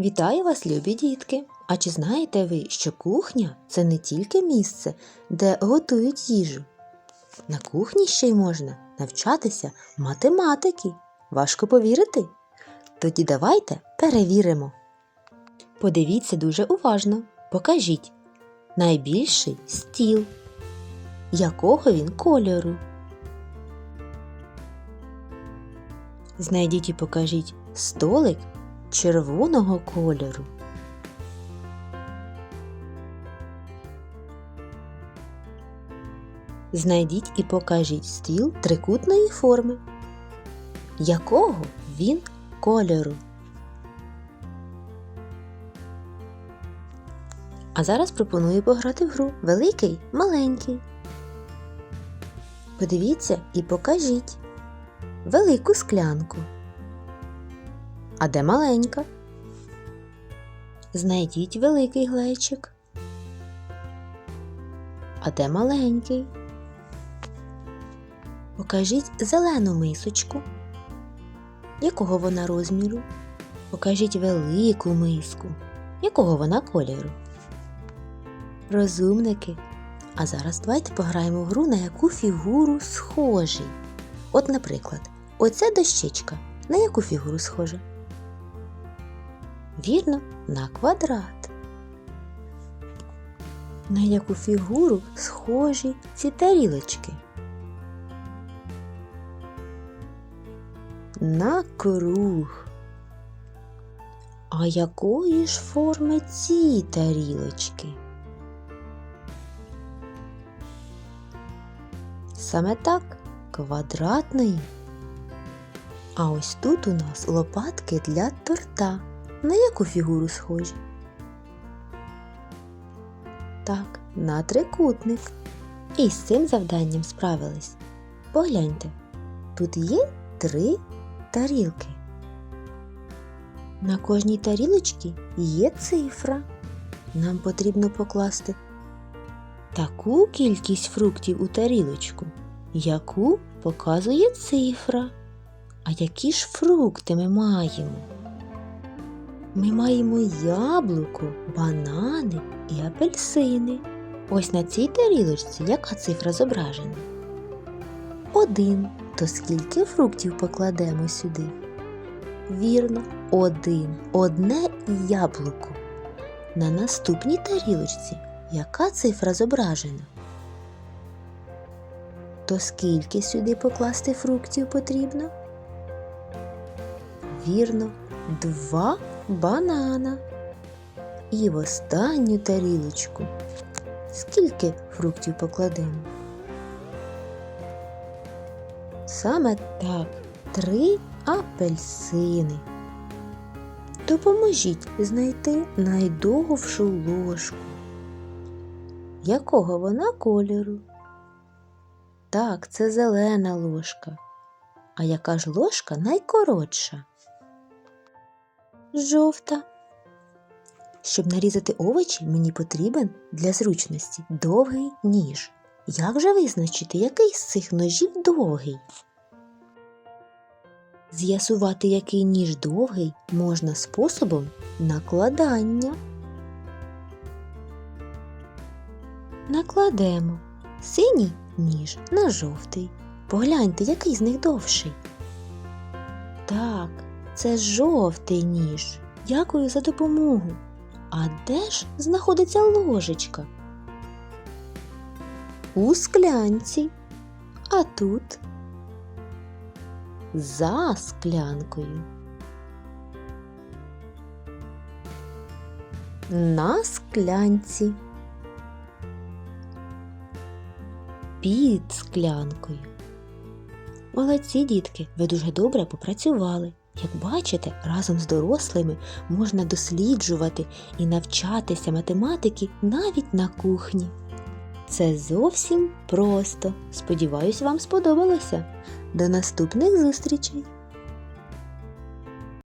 Вітаю вас, любі дітки! А чи знаєте ви, що кухня це не тільки місце, де готують їжу? На кухні ще й можна навчатися математики. Важко повірити? Тоді давайте перевіримо. Подивіться дуже уважно. Покажіть найбільший стіл. Якого він кольору? Знайдіть і покажіть столик червоного кольору. Знайдіть і покажіть стіл трикутної форми. Якого він кольору? А зараз пропоную пограти в гру великий, маленький. Подивіться і покажіть велику склянку. А де маленька? Знайдіть великий глечик. А де маленький? Покажіть зелену мисочку. Якого вона розміру? Покажіть велику миску. Якого вона кольору? Розумники. А зараз давайте пограємо в гру, на яку фігуру схожий. От, наприклад, оця дощечка. На яку фігуру схожа? Вірно, на квадрат. На яку фігуру схожі ці тарілочки? На круг. А якої ж форми ці тарілочки? Саме так, квадратної. А ось тут у нас лопатки для торта. На яку фігуру схожі? Так, на трикутник. І з цим завданням справились. Погляньте, тут є три тарілки. На кожній тарілочці є цифра. Нам потрібно покласти таку кількість фруктів у тарілочку, яку показує цифра. А які ж фрукти ми маємо? Ми маємо яблуко, банани і апельсини. Ось на цій тарілочці яка цифра зображена? Один. То скільки фруктів покладемо сюди? Вірно, один. Одне яблуко. На наступній тарілочці яка цифра зображена? То скільки сюди покласти фруктів потрібно? Вірно, два банана. І в останню тарілочку. Скільки фруктів покладемо? Саме так, три апельсини. Допоможіть знайти найдовшу ложку. Якого вона кольору? Так, це зелена ложка. А яка ж ложка найкоротша? Жовта. Щоб нарізати овочі, мені потрібен для зручності довгий ніж. Як же визначити, який з цих ножів довгий? З'ясувати, який ніж довгий, можна способом накладання. Накладемо синій ніж на жовтий. Погляньте, який з них довший. Так, це жовтий ніж. Дякую за допомогу. А де ж знаходиться ложечка? У склянці. А тут за склянкою. На склянці. Під склянкою. Молодці, дітки, ви дуже добре попрацювали. Як бачите, разом з дорослими можна досліджувати і навчатися математики навіть на кухні. Це зовсім просто. Сподіваюсь, вам сподобалося. До наступних зустрічей!